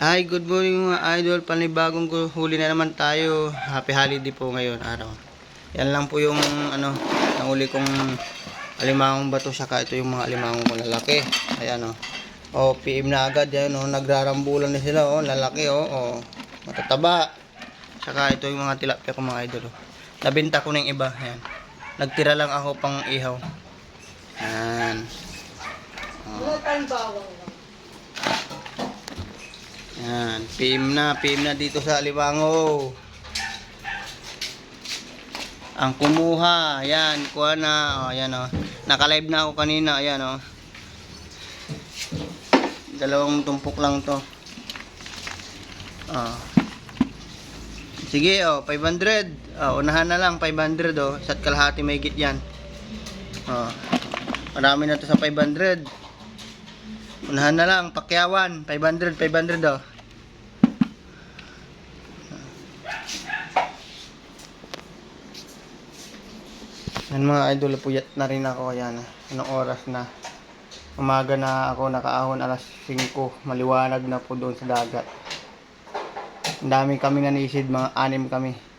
Hi, good morning mga idol. Panibagong huli na naman tayo. Happy holiday po ngayon araw. Yan lang po yung ano, nahuli kong alimangong bato saka ito yung mga alimangong ko lalaki. Ayan oh. Oh, PM na agad yan oh. Nagrarambulan na sila oh, lalaki oh. oh. Matataba. Saka ito yung mga tilapia ko mga idol oh. Nabenta ko yung iba. Ayan. Nagtira lang ako pang ihaw. Ayan. Oh. Yan, PM na, PM na dito sa Alibango. Ang kumuha, yan, kuha na, oh, yan oh. Naka-live na ako kanina, ayan oh. Dalawang tumpok lang to. Oh. Sige oh, 500. Oh, unahan na lang 500 oh. Sat kalahati may git yan. Oh. Marami na to sa 500. Unahan na lang, pakyawan. 500, 500 oh. Yan mga idol, puyat na rin ako. Yan, anong oras na. Umaga na ako nakaahon alas 5. Maliwanag na po doon sa dagat. Ang dami kami nanisid, mga anim kami.